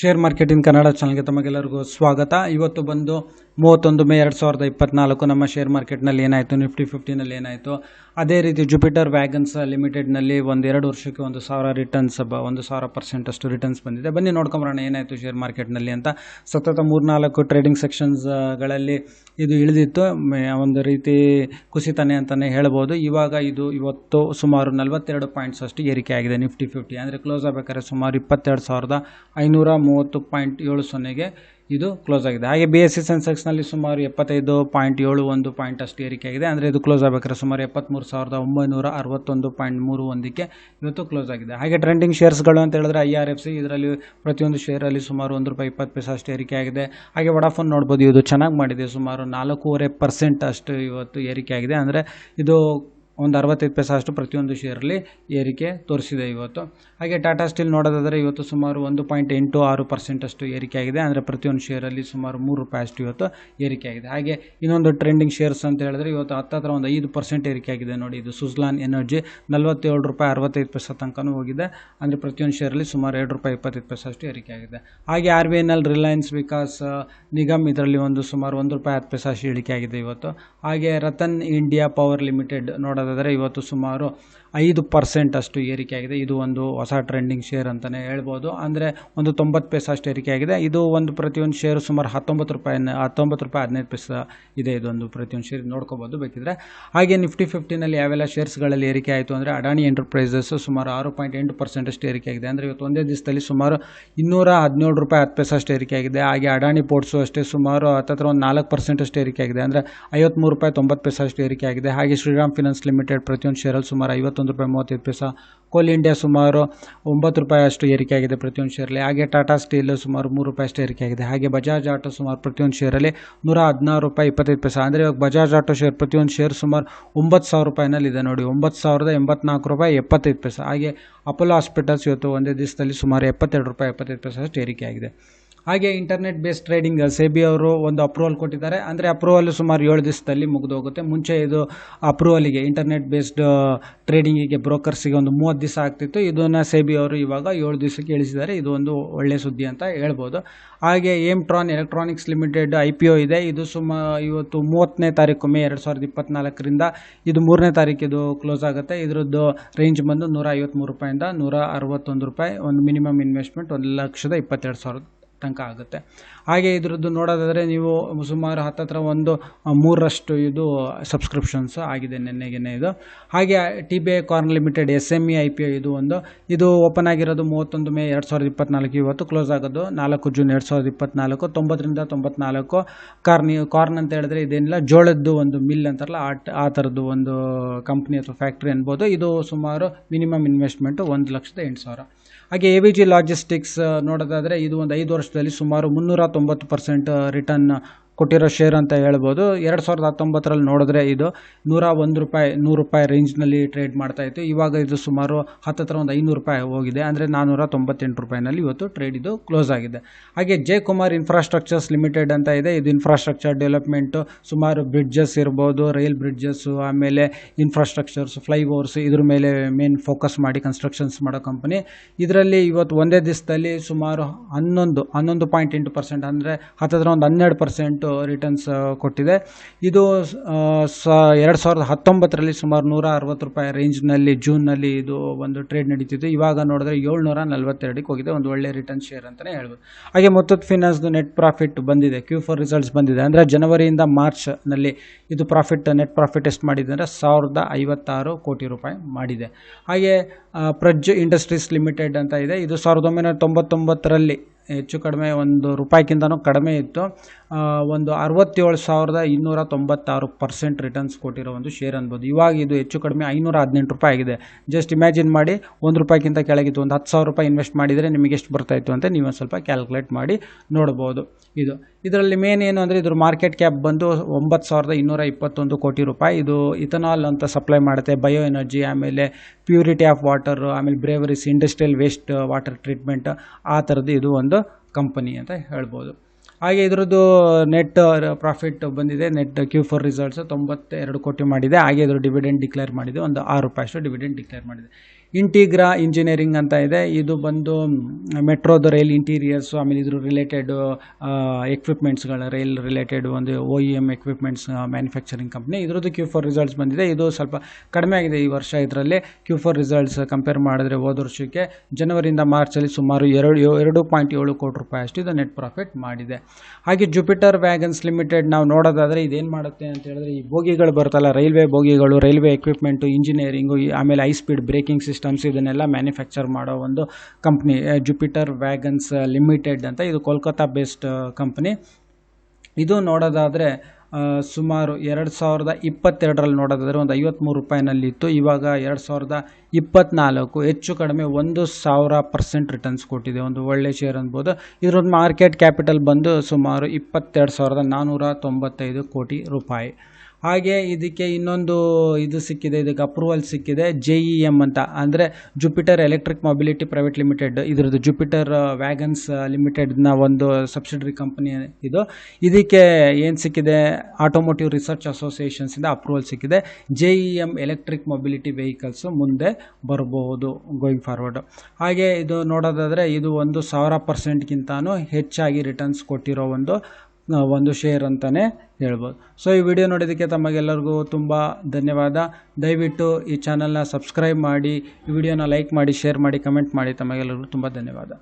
Share ಮಾರ್ಕೆಟಿನ Kannada ಚಾನಲ್ಗೆ ತಮಗೆಲ್ಲರಿಗೂ ಸ್ವಾಗತ. ಇವತ್ತು ಬಂದು ಮೂವತ್ತೊಂದು ಮೇ ಎರಡು ಸಾವಿರದ ಇಪ್ಪತ್ನಾಲ್ಕು ನಮ್ಮ ಶೇರ್ ಮಾರ್ಕೆಟ್ನಲ್ಲಿ ಏನಾಯಿತು? ನಿಫ್ಟಿ ಫಿಫ್ಟಿನಲ್ಲಿ ಏನಾಯಿತು? ಅದೇ ರೀತಿ ಜುಪಿಟರ್ ವ್ಯಾಗನ್ಸ್ ಲಿಮಿಟೆಡ್ನಲ್ಲಿ ಒಂದು ಎರಡು ವರ್ಷಕ್ಕೆ ಒಂದು ಸಾವಿರ ರಿಟರ್ನ್ಸ್ ಬ ಒಂದು ಸಾವಿರ ಪರ್ಸೆಂಟ್ ಅಷ್ಟು ರಿಟರ್ನ್ಸ್ ಬಂದಿದೆ. ಬನ್ನಿ ನೋಡ್ಕೊಂಬರೋಣ ಏನಾಯಿತು ಶೇರ್ ಮಾರ್ಕೆಟ್ನಲ್ಲಿ ಅಂತ. ಸತತ ಮೂರ್ನಾಲ್ಕು ಟ್ರೇಡಿಂಗ್ ಸೆಕ್ಷನ್ಸ್ಗಳಲ್ಲಿ ಇದು ಇಳಿದಿತ್ತು. ಒಂದು ರೀತಿ ಕುಸಿತಾನೆ ಅಂತಲೇ ಹೇಳ್ಬೋದು. ಇವಾಗ ಇದು ಇವತ್ತು ಸುಮಾರು ನಲವತ್ತೆರಡು ಪಾಯಿಂಟ್ಸ್ ಅಷ್ಟು ಏರಿಕೆ ಆಗಿದೆ ನಿಫ್ಟಿ ಫಿಫ್ಟಿ ಅಂದರೆ ಕ್ಲೋಸ್ ಆಗಬೇಕಾದ್ರೆ ಸುಮಾರು ಇಪ್ಪತ್ತೆರಡು ಸಾವಿರದ ಐನೂರ ಮೂವತ್ತು ಪಾಯಿಂಟ್ ಏಳು ಸೊನ್ನೆಗೆ ಇದು ಕ್ಲೋಸ್ ಆಗಿದೆ. ಹಾಗೆ ಬಿ ಎಸ್ ಸಿ ಸೆನ್ಸೆಕ್ಸ್ನಲ್ಲಿ ಸುಮಾರು ಎಪ್ಪತ್ತೈದು ಪಾಯಿಂಟ್ ಏಳು ಒಂದು ಪಾಯಿಂಟ್ ಅಷ್ಟು ಏರಿಕೆ ಆಗಿದೆ. ಅಂದರೆ ಇದು ಕ್ಲೋಸ್ ಆಗಬೇಕಾದ್ರೆ ಸುಮಾರು ಎಪ್ಪತ್ತ್ಮೂರು ಸಾವಿರದ ಒಂಬೈನೂರ ಅರವತ್ತೊಂದು ಪಾಯಿಂಟ್ ಮೂರು ಒಂದಕ್ಕೆ ಇವತ್ತು ಕ್ಲೋಸ್ ಆಗಿದೆ. ಹಾಗೆ ಟ್ರೆಂಡಿಂಗ್ ಶೇರ್ಸ್ಗಳು ಅಂತ ಹೇಳಿದ್ರೆ ಐ ಆರ್ ಎಫ್ ಸಿ ಇದರಲ್ಲಿ ಪ್ರತಿಯೊಂದು ಶೇರಲ್ಲಿ ಸುಮಾರು ಒಂದು ರೂಪಾಯಿ ಇಪ್ಪತ್ತು ಪೈಸೆ ಅಷ್ಟು ಏರಿಕೆ ಆಗಿದೆ. ಹಾಗೆ ವಡಾಫೋನ್ ನೋಡ್ಬೋದು, ಇದು ಚೆನ್ನಾಗಿ ಮಾಡಿದೆ. ಸುಮಾರು ನಾಲ್ಕೂವರೆ ಪರ್ಸೆಂಟ್ ಅಷ್ಟು ಇವತ್ತು ಏರಿಕೆ ಆಗಿದೆ. ಅಂದರೆ ಇದು ಒಂದು ಅರವತ್ತೈದು ಪೈಸೆ ಅಷ್ಟು ಪ್ರತಿಯೊಂದು ಶೇರಲ್ಲಿ ಏರಿಕೆ ತೋರಿಸಿದೆ ಇವತ್ತು. ಹಾಗೆ ಟಾಟಾ ಸ್ಟೀಲ್ ನೋಡೋದಾದರೆ ಇವತ್ತು ಸುಮಾರು ಒಂದು ಪಾಯಿಂಟ್ ಎಂಟು ಆರು ಪರ್ಸೆಂಟ್ ಅಷ್ಟು ಏರಿಕೆ ಆಗಿದೆ. ಅಂದರೆ ಪ್ರತಿಯೊಂದು ಶೇರಲ್ಲಿ ಸುಮಾರು ಮೂರು ರೂಪಾಯಿ ಅಷ್ಟು ಇವತ್ತು ಏರಿಕೆ ಆಗಿದೆ. ಹಾಗೆ ಇನ್ನೊಂದು ಟ್ರೆಂಡಿಂಗ್ ಶೇರ್ಸ್ ಅಂತ ಹೇಳಿದ್ರೆ ಇವತ್ತು ಹತ್ತತ್ರ ಒಂದು ಐದು ಪರ್ಸೆಂಟ್ ಏರಿಕೆ ಆಗಿದೆ ನೋಡಿ ಇದು ಸುಜ್ಲಾನ್ ಎನರ್ಜಿ ನಲವತ್ತೇಳು ರೂಪಾಯಿ ಅರವತ್ತೈದು ಪೈಸೆ ತನಕನೂ ಹೋಗಿದೆ. ಅಂದರೆ ಪ್ರತಿಯೊಂದು ಶೇರಲ್ಲಿ ಸುಮಾರು ಎರಡು ರೂಪಾಯಿ ಇಪ್ಪತ್ತೈದು ಪೈಸೆ ಅಷ್ಟು ಏರಿಕೆ ಆಗಿದೆ. ಹಾಗೆ ಆರ್ ಬಿ ಐನಲ್ಲಿ ರಿಲಯನ್ಸ್ ವಿಕಾಸ್ ನಿಗಮ್ ಇದರಲ್ಲಿ ಒಂದು ಸುಮಾರು ಒಂದು ರೂಪಾಯಿ ಹತ್ತು ಪೈಸೆ ಅಷ್ಟು ಇಳಿಕೆ ಆಗಿದೆ ಇವತ್ತು. ಹಾಗೆ ರತನ್ ಇಂಡಿಯಾ ಪವರ್ ಲಿಮಿಟೆಡ್ ನೋಡೋದಾದರೆ ಇವತ್ತು ಸುಮಾರು ಐದು ಪರ್ಸೆಂಟ್ ಅಷ್ಟು ಏರಿಕೆ ಆಗಿದೆ. ಇದು ಒಂದು ಹೊಸ ಟ್ರೆಂಡಿಂಗ್ ಶೇರ್ ಅಂತಲೇ ಹೇಳ್ಬೋದು. ಅಂದರೆ ಒಂದು ತೊಂಬತ್ತು ಪೈಸೆ ಅಷ್ಟು ಏರಿಕೆ ಆಗಿದೆ. ಇದು ಒಂದು ಪ್ರತಿಯೊಂದು ಶೇರು ಸುಮಾರು ಹತ್ತೊಂಬತ್ತು ರೂಪಾಯಿ ಹತ್ತೊಂಬತ್ತು ರೂಪಾಯಿ, ಹದಿನೈದು ಪೈಸೆ ಇದೆ ಇದೊಂದು ಪ್ರತಿಯೊಂದು ಶೇರ್ ನೋಡ್ಕೋಬೋದು ಬೇಕಿದ್ರೆ. ಹಾಗೆ ನಿಫ್ಟಿ ಫಿಫ್ಟಿನಲ್ಲಿ ಯಾವೆಲ್ಲ ಶೇರ್ಸ್ಗಳಲ್ಲಿ ಏರಿಕೆ ಆಯಿತು ಅಂದರೆ ಅಡಾನಿ ಎಂಟರ್ಪ್ರೈಸಸ್ ಸುಮಾರು ಆರು ಪಾಯಿಂಟ್ ಎಂಟು ಪರ್ಸೆಂಟ್ ಅಷ್ಟು ಏರಿಕೆ ಆಗಿದೆ. ಅಂದರೆ ಇವತ್ತು ಒಂದೇ ದಿವಸದಲ್ಲಿ ಸುಮಾರು ಇನ್ನೂರ ಹದಿನೇಳು ರೂಪಾಯಿ ಹತ್ತು ಪೈಸೆ ಅಷ್ಟು ಏರಿಕೆ ಆಗಿದೆ. ಹಾಗೆ ಅಡಾನಿ ಪೋರ್ಟ್ಸು ಅಷ್ಟೇ ಸುಮಾರು ಹತ್ತತ್ರ ಒಂದು ನಾಲ್ಕು ಪರ್ಸೆಂಟ್ ಅಷ್ಟು ಏರಿಕೆ ಆಗಿದೆ. ಅಂದರೆ ಐವತ್ತ್ಮೂರು ರೂಪಾಯಿ ತೊಂಬತ್ತು ಪೈಸೆ ಅಷ್ಟು ಏರಿಕೆ ಆಗಿದೆ. ಹಾಗೆ ಶ್ರೀರಾಮ್ ಫಿನಾನ್ಸ್ ಲಿಮಿಟೆಡ್ ಪ್ರತಿಯೊಂದು ಶೇರಲ್ಲಿ ಸುಮಾರು ಐವತ್ತೊಂದು ರೂಪಾಯಿ ಮೂವತ್ತೈದು ಪೈಸಾ. ಕೋಲ್ ಇಂಡಿಯಾ ಸುಮಾರು ಒಂಬತ್ತು ರೂಪಾಯಿ ಅಷ್ಟು ಏರಿಕೆ ಆಗಿದೆ ಪ್ರತಿಯೊಂದು ಶೇರಲ್ಲಿ ಹಾಗೆ ಟಾಟಾ ಸ್ಟೀಲ್ ಸುಮಾರು ಮೂರು ರೂಪಾಯಿ ಅಷ್ಟು ಏರಿಕೆ ಆಗಿದೆ. ಹಾಗೆ ಬಜಾಜ್ ಆಟೋ ಸುಮಾರು ಪ್ರತಿಯೊಂದು ಶೇರಲ್ಲಿ ನೂರ ಹದಿನಾರು ರೂಪಾಯಿ ಇಪ್ಪತ್ತೈದು ಪೈಸೆ. ಅಂದರೆ ಇವಾಗ ಬಜಾಜ್ ಆಟೋ ಶೇರ್ ಪ್ರತಿಯೊಂದು ಶೇರ್ ಸುಮಾರು ಒಂಬತ್ತು ಸಾವಿರ ರೂಪಾಯಿನಲ್ಲಿ ಇದೆ ನೋಡಿ. ಒಂಬತ್ತು ಸಾವಿರದ ಎಂಬತ್ನಾಲ್ಕು ರೂಪಾಯಿ ಎಪ್ಪತ್ತೈದು ಪೈಸೆ. ಹಾಗೆ ಅಪೋಲೋ ಹಾಸ್ಪಿಟಲ್ಸ್ ಇವತ್ತು ಒಂದೇ ದಿವಸದಲ್ಲಿ ಸುಮಾರು ಎಪ್ಪತ್ತೆರಡು ರೂಪಾಯಿ ಎಪ್ಪತ್ತೈದು ಪೈಸೆ ಅಷ್ಟು ಏರಿಕೆ ಆಗಿದೆ. ಹಾಗೆ ಇಂಟರ್ನೆಟ್ ಬೇಸ್ಡ್ ಟ್ರೇಡಿಂಗ್ ಸೆಬಿ ಅವರು ಒಂದು ಅಪ್ರೂವಲ್ ಕೊಟ್ಟಿದ್ದಾರೆ. ಅಂದರೆ ಅಪ್ರೂವಲ್ ಸುಮಾರು ಏಳು ದಿವಸದಲ್ಲಿ ಮುಗಿದೋಗುತ್ತೆ ಮುಂಚೆ ಇದು ಅಪ್ರೂವಲಿಗೆ ಇಂಟರ್ನೆಟ್ ಬೇಸ್ಡ್ ಟ್ರೇಡಿಂಗಿಗೆ ಬ್ರೋಕರ್ಸಿಗೆ ಒಂದು ಮೂವತ್ತು ದಿವಸ ಆಗ್ತಿತ್ತು. ಇದನ್ನು ಸೆಬಿ ಅವರು ಇವಾಗ ಏಳು ದಿವಸಕ್ಕೆ ಇಳಿಸಿದ್ದಾರೆ. ಇದು ಒಂದು ಒಳ್ಳೆಯ ಸುದ್ದಿ ಅಂತ ಹೇಳ್ಬೋದು. ಹಾಗೆ Aimtron electronics limited I P O ಇದೆ. ಇದು ಸುಮಾ, ಇವತ್ತು ಮೂವತ್ತನೇ ತಾರೀಕು ಮೇ ಎರಡು ಸಾವಿರದ ಇಪ್ಪತ್ತ್ನಾಲ್ಕರಿಂದ ಇದು ಮೂರನೇ ತಾರೀಕಿದು ಕ್ಲೋಸ್ ಆಗುತ್ತೆ. ಇದರದ್ದು ರೇಂಜ್ ಬಂದು ನೂರ ಐವತ್ತ್ಮೂರು ರೂಪಾಯಿಂದ ನೂರ ಅರವತ್ತೊಂದು ರೂಪಾಯಿ. ಒಂದು ಮಿನಿಮಮ್ ಇನ್ವೆಸ್ಟ್ಮೆಂಟ್ ಒಂದು ಲಕ್ಷದ ಇಪ್ಪತ್ತೆರಡು ಸಾವಿರ ತನಕ ಆಗುತ್ತೆ. ಹಾಗೆ ಇದರದ್ದು ನೋಡೋದಾದರೆ ನೀವು ಸುಮಾರು ಹತ್ತತ್ರ ಒಂದು ಮೂರರಷ್ಟು ಇದು ಸಬ್ಸ್ಕ್ರಿಪ್ಷನ್ಸ್ ಆಗಿದೆ ನೆನ್ನೆಗೆನೆ ಇದು. ಹಾಗೆ T B I corn limited S M E I P I ಇದು ಒಂದು. ಇದು ಓಪನ್ ಆಗಿರೋದು ಮೂವತ್ತೊಂದು ಮೇ ಎರಡು ಸಾವಿರದ ಇಪ್ಪತ್ನಾಲ್ಕು. ಇವತ್ತು ಕ್ಲೋಸ್ ಆಗೋದು ನಾಲ್ಕು ಜೂನ್ ಎರಡು ಸಾವಿರದ ಇಪ್ಪತ್ನಾಲ್ಕು. ತೊಂಬತ್ತರಿಂದ ತೊಂಬತ್ನಾಲ್ಕು. ಕಾರ್ನ್ ಕಾರ್ನ್ ಅಂತ ಹೇಳಿದ್ರೆ ಇದೇನಿಲ್ಲ, ಜೋಳದ್ದು ಒಂದು ಮಿಲ್ ಅಂತಾರಲ್ಲ, ಆ ಥರದ್ದು ಒಂದು ಕಂಪ್ನಿ ಅಥವಾ ಫ್ಯಾಕ್ಟ್ರಿ ಅನ್ಬೋದು. ಇದು ಸುಮಾರು ಮಿನಿಮಮ್ ಇನ್ವೆಸ್ಟ್ಮೆಂಟು ಒಂದು ಲಕ್ಷದ ಎಂಟು ಸಾವಿರ. ಹಾಗೆ ಎ ವಿ ಜಿ ಲಾಜಿಸ್ಟಿಕ್ಸ್ ನೋಡೋದಾದರೆ ಇದು ಒಂದು ಐದು ವರ್ಷದಲ್ಲಿ ಸುಮಾರು ಮುನ್ನೂರ ತೊಂಬತ್ತು ಪರ್ಸೆಂಟ್ ರಿಟರ್ನ್ ಕೊಟ್ಟಿರೋ ಶೇರ್ ಅಂತ ಹೇಳ್ಬೋದು. ಎರಡು ಸಾವಿರದ ಹತ್ತೊಂಬತ್ತರಲ್ಲಿ ನೋಡಿದ್ರೆ ಇದು ನೂರ ಒಂದು ರೂಪಾಯಿ, ನೂರು ರೂಪಾಯಿ ರೇಂಜ್ನಲ್ಲಿ ಟ್ರೇಡ್ ಮಾಡ್ತಾ ಇತ್ತು. ಇವಾಗ ಇದು ಸುಮಾರು ಹತ್ತತ್ರ ಒಂದು ಐನೂರು ರೂಪಾಯಿ ಹೋಗಿದೆ. ಅಂದರೆ ನಾನ್ನೂರ ತೊಂಬತ್ತೆಂಟು ರೂಪಾಯಿನಲ್ಲಿ ಇವತ್ತು ಟ್ರೇಡ್ ಇದು ಕ್ಲೋಸ್ ಆಗಿದೆ. ಹಾಗೆ ಜೆ ಕುಮಾರ್ ಇನ್ಫ್ರಾಸ್ಟ್ರಕ್ಚರ್ಸ್ ಲಿಮಿಟೆಡ್ ಅಂತ ಇದೆ. ಇದು ಇನ್ಫ್ರಾಸ್ಟ್ರಕ್ಚರ್ ಡೆವಲಪ್ಮೆಂಟು ಸುಮಾರು ಬ್ರಿಡ್ಜಸ್ ಇರ್ಬೋದು ರೈಲ್ ಬ್ರಿಡ್ಜಸ್ಸು ಆಮೇಲೆ ಇನ್ಫ್ರಾಸ್ಟ್ರಕ್ಚರ್ಸ್ ಫ್ಲೈಓವರ್ಸ್ ಇದ್ರ ಮೇಲೆ ಮೇನ್ ಫೋಕಸ್ ಮಾಡಿ ಕನ್ಸ್ಟ್ರಕ್ಷನ್ಸ್ ಮಾಡೋ ಕಂಪನಿ ಇದರಲ್ಲಿ ಇವತ್ತು ಒಂದೇ ದಿವಸದಲ್ಲಿ ಸುಮಾರು ಹನ್ನೊಂದು ಹನ್ನೊಂದು ಪಾಯಿಂಟ್ ಎಂಟು ಪರ್ಸೆಂಟ್ ಅಂದರೆ ಹತ್ತತ್ರ ಒಂದು ಹನ್ನೆರಡು ಪರ್ಸೆಂಟು ರಿಟರ್ನ್ಸ್ ಕೊಟ್ಟಿದೆ. ಇದು ಸ, ಎರಡು ಸಾವಿರದ ಹತ್ತೊಂಬತ್ತರಲ್ಲಿ ಸುಮಾರು ನೂರ ಅರವತ್ತು ರೂಪಾಯಿ ರೇಂಜ್ನಲ್ಲಿ ಜೂನ್ನಲ್ಲಿ ಇದು ಒಂದು ಟ್ರೇಡ್ ನಡೀತಿತ್ತು. ಇವಾಗ ನೋಡಿದ್ರೆ ಏಳ್ನೂರ ನಲ್ವತ್ತೆರಡಕ್ಕೆ ಹೋಗಿದೆ. ಒಂದು ಒಳ್ಳೆ ರಿಟರ್ನ್ ಶೇರ್ ಅಂತಲೇ ಹೇಳ್ಬೋದು. ಹಾಗೆ ಮುತ್ತೂಟ್ ಫಿನಾನ್ಸ್ದು ನೆಟ್ ಪ್ರಾಫಿಟ್ ಬಂದಿದೆ. ಕ್ಯೂ ಫೋರ್ ರಿಸಲ್ಟ್ಸ್ ಬಂದಿದೆ. ಅಂದರೆ ಜನವರಿಯಿಂದ ಮಾರ್ಚ್ನಲ್ಲಿ ಇದು ಪ್ರಾಫಿಟ್ ನೆಟ್ ಪ್ರಾಫಿಟ್ ಎಷ್ಟು ಮಾಡಿದೆ ಅಂದರೆ ಸಾವಿರದ ಐವತ್ತಾರು ಕೋಟಿ ರೂಪಾಯಿ ಮಾಡಿದೆ. ಹಾಗೆ ಪ್ರಜ್ ಇಂಡಸ್ಟ್ರೀಸ್ ಲಿಮಿಟೆಡ್ ಅಂತ ಇದೆ. ಇದು ಸಾವಿರದ ಒಂಬೈನೂರ ತೊಂಬತ್ತೊಂಬತ್ತರಲ್ಲಿ ಹೆಚ್ಚು ಕಡಿಮೆ ಒಂದು ರೂಪಾಯಿಗಿಂತನೂ ಕಡಿಮೆ ಇತ್ತು. ಒಂದು ಅರವತ್ತೇಳು ಸಾವಿರದ ಇನ್ನೂರ ತೊಂಬತ್ತಾರು ಪರ್ಸೆಂಟ್ ರಿಟರ್ನ್ಸ್ ಕೊಟ್ಟಿರೋ ಒಂದು ಶೇರ್ ಅನ್ಬೋದು. ಇವಾಗ ಇದು ಹೆಚ್ಚು ಕಡಿಮೆ ಐನೂರ ಹದಿನೆಂಟು ರೂಪಾಯಿ ಆಗಿದೆ. ಜಸ್ಟ್ ಇಮ್ಯಾಜಿನ್ ಮಾಡಿ, ಒಂದು ರೂಪಾಯಿಗಿಂತ ಕೆಳಗಿತ್ತು, ಒಂದು ಹತ್ತು ಸಾವಿರ ರೂಪಾಯಿ ಇನ್ವೆಸ್ಟ್ ಮಾಡಿದರೆ ನಿಮಗೆ ಎಷ್ಟು ಬರ್ತಾಯಿತ್ತು ಅಂತ ನೀವು ಸ್ವಲ್ಪ ಕ್ಯಾಲ್ಕುಲೇಟ್ ಮಾಡಿ ನೋಡ್ಬೋದು. ಇದು, ಇದರಲ್ಲಿ ಮೇನ್ ಏನು ಅಂದರೆ ಇದ್ರ ಮಾರ್ಕೆಟ್ ಕ್ಯಾಪ್ ಬಂದು ಒಂಬತ್ತು ಸಾವಿರದ ಇನ್ನೂರ ಇಪ್ಪತ್ತೊಂದು ಕೋಟಿ ರೂಪಾಯಿ. ಇದು ಇಥನಾಲ್ ಅಂತ ಸಪ್ಲೈ ಮಾಡುತ್ತೆ ಬಯೋ ಎನರ್ಜಿ ಆಮೇಲೆ ಪ್ಯೂರಿಟಿ ಆಫ್ ವಾಟರ್ ಆಮೇಲೆ breweries industrial waste water treatment ಆ ಥರದ್ದು ಇದು ಒಂದು ಕಂಪನಿ ಅಂತ ಹೇಳ್ಬೋದು. ಹಾಗೆ ಇದರದ್ದು ನೆಟ್ ಪ್ರಾಫಿಟ್ ಬಂದಿದೆ. ನೆಟ್ ಕ್ಯೂ ಫೋರ್ ರಿಸಲ್ಟ್ಸ್ ತೊಂಬತ್ತೆರಡು ಕೋಟಿ ಮಾಡಿದೆ. ಹಾಗೆ ಇದ್ರ ಡಿವಿಡೆಂಡ್ ಡಿಕ್ಲೇರ್ ಮಾಡಿದೆ. ಒಂದು ಆರು ರೂಪಾಯಿ ಅಷ್ಟು ಡಿವಿಡೆಂಡ್ ಡಿಕ್ಲೇರ್ ಮಾಡಿದೆ. ಇಂಟಿಗ್ರಾ ಇಂಜಿನಿಯರಿಂಗ್ ಅಂತ ಇದೆ. ಇದು ಬಂದು ಮೆಟ್ರೋದ ರೈಲ್ ಇಂಟೀರಿಯರ್ಸು ಆಮೇಲೆ ಇದ್ರ ರಿಲೇಟೆಡ್ ಎಕ್ವಿಪ್ಮೆಂಟ್ಸ್ಗಳ ರೈಲ್ ರಿಲೇಟೆಡ್ ಒಂದು O E M equipments manufacturing company ಇದ್ರದ್ದು ಕ್ಯೂ ಫೋರ್ ರಿಸಲ್ಟ್ಸ್ ಬಂದಿದೆ. ಇದು ಸ್ವಲ್ಪ ಕಡಿಮೆ ಆಗಿದೆ ಈ ವರ್ಷ ಇದರಲ್ಲಿ. ಕ್ಯೂ ಫೋರ್ ರಿಸಲ್ಟ್ಸ್ ಕಂಪೇರ್ ಮಾಡಿದ್ರೆ ಹೋದ ವರ್ಷಕ್ಕೆ ಜನವರಿಯಿಂದ ಮಾರ್ಚಲ್ಲಿ ಸುಮಾರು ಎರಡು ಎರಡು ಪಾಯಿಂಟ್ ಏಳು ಕೋಟಿ ರೂಪಾಯಿ ಅಷ್ಟು ಇದು ನೆಟ್ ಪ್ರಾಫಿಟ್ ಮಾಡಿದೆ. ಹಾಗೆ ಜುಪಿಟರ್ ವ್ಯಾಗನ್ಸ್ ಲಿಮಿಟೆಡ್ ನಾವು ನೋಡೋದಾದರೆ ಇದೇನು ಮಾಡುತ್ತೆ ಅಂತ ಹೇಳಿದ್ರೆ ಈ ಬೋಗಿಗಳು ಬರ್ತಲ್ಲ ರೈಲ್ವೆ ಬೋಗಿಗಳು, ರೈಲ್ವೆ ಎಕ್ವಿಪ್ಮೆಂಟು ಇಂಜಿನಿಯರಿಂಗು ಆಮೇಲೆ ಹೈ ಸ್ಪೀಡ್ ಬ್ರೇಕಿಂಗ್ ಸಿಸ್ಟಮ್ಸ್ ಇದನ್ನೆಲ್ಲ ಮ್ಯಾನುಫ್ಯಾಕ್ಚರ್ ಮಾಡೋ ಒಂದು ಕಂಪ್ನಿ ಜುಪಿಟರ್ ವ್ಯಾಗನ್ಸ್ ಲಿಮಿಟೆಡ್ ಅಂತ. ಇದು ಕೋಲ್ಕತ್ತಾ ಬೇಸ್ಡ್ ಕಂಪ್ನಿ ಇದು ನೋಡೋದಾದರೆ ಸುಮಾರು ಎರಡು ಸಾವಿರದ ಇಪ್ಪತ್ತೆರಡರಲ್ಲಿ ನೋಡೋದಾದರೆ ಒಂದು ಐವತ್ತ್ಮೂರು ರೂಪಾಯಿನಲ್ಲಿತ್ತು. ಇವಾಗ ಎರಡು ಸಾವಿರದ ಇಪ್ಪತ್ತ್ನಾಲ್ಕು ಹೆಚ್ಚು ಕಡಿಮೆ ಒಂದು ಸಾವಿರ ಪರ್ಸೆಂಟ್ ರಿಟರ್ನ್ಸ್ ಕೊಟ್ಟಿದೆ. ಒಂದು ಒಳ್ಳೆ ಶೇರ್ ಅನ್ಬೋದು. ಇದರೊಂದು ಮಾರ್ಕೆಟ್ ಕ್ಯಾಪಿಟಲ್ ಬಂದು ಸುಮಾರು ಇಪ್ಪತ್ತೆರಡು ಸಾವಿರದ ನಾನ್ನೂರ ತೊಂಬತ್ತೈದು ಕೋಟಿ ರೂಪಾಯಿ. ಹಾಗೆ ಇದಕ್ಕೆ ಇನ್ನೊಂದು ಇದು ಸಿಕ್ಕಿದೆ, ಇದಕ್ಕೆ ಅಪ್ರೂವಲ್ ಸಿಕ್ಕಿದೆ ಜೆ ಇ ಎಂ ಅಂತ. ಅಂದರೆ Jupiter electric mobility private limited ಇದರದ್ದು ಜುಪಿಟರ್ ವ್ಯಾಗನ್ಸ್ ಲಿಮಿಟೆಡ್ನ ಒಂದು ಸಬ್ಸಿಡರಿ ಕಂಪನಿ ಇದು. ಇದಕ್ಕೆ ಏನು ಸಿಕ್ಕಿದೆ? ಆಟೋಮೋಟಿವ್ ರಿಸರ್ಚ್ ಅಸೋಸಿಯೇಷನ್ಸಿಂದ ಅಪ್ರೂವಲ್ ಸಿಕ್ಕಿದೆ. J E M electric mobility vehicles ಮುಂದೆ ಬರಬಹುದು ಗೋಯಿಂಗ್ ಫಾರ್ವರ್ಡ್ ಹಾಗೆ ಇದು ನೋಡೋದಾದರೆ ಇದು ಒಂದು ಸಾವಿರ ಪರ್ಸೆಂಟ್ಗಿಂತನೂ ಹೆಚ್ಚಾಗಿ ರಿಟರ್ನ್ಸ್ ಕೊಟ್ಟಿರೋ ಒಂದು ಒಂದು ಶೇರ್ ಅಂತಲೇ ಹೇಳ್ಬೋದು. ಸೊ ಈ ವಿಡಿಯೋ ನೋಡಿದ್ದಕ್ಕೆ ತಮಗೆಲ್ಲರಿಗೂ ತುಂಬ ಧನ್ಯವಾದ. ದಯವಿಟ್ಟು ಈ ಚಾನಲ್ನ ಸಬ್ಸ್ಕ್ರೈಬ್ ಮಾಡಿ, ಈ ವಿಡಿಯೋನ ಲೈಕ್ ಮಾಡಿ ಶೇರ್ ಮಾಡಿ ಕಮೆಂಟ್ ಮಾಡಿ ತಮಗೆಲ್ಲರಿಗೂ ತುಂಬ ಧನ್ಯವಾದ.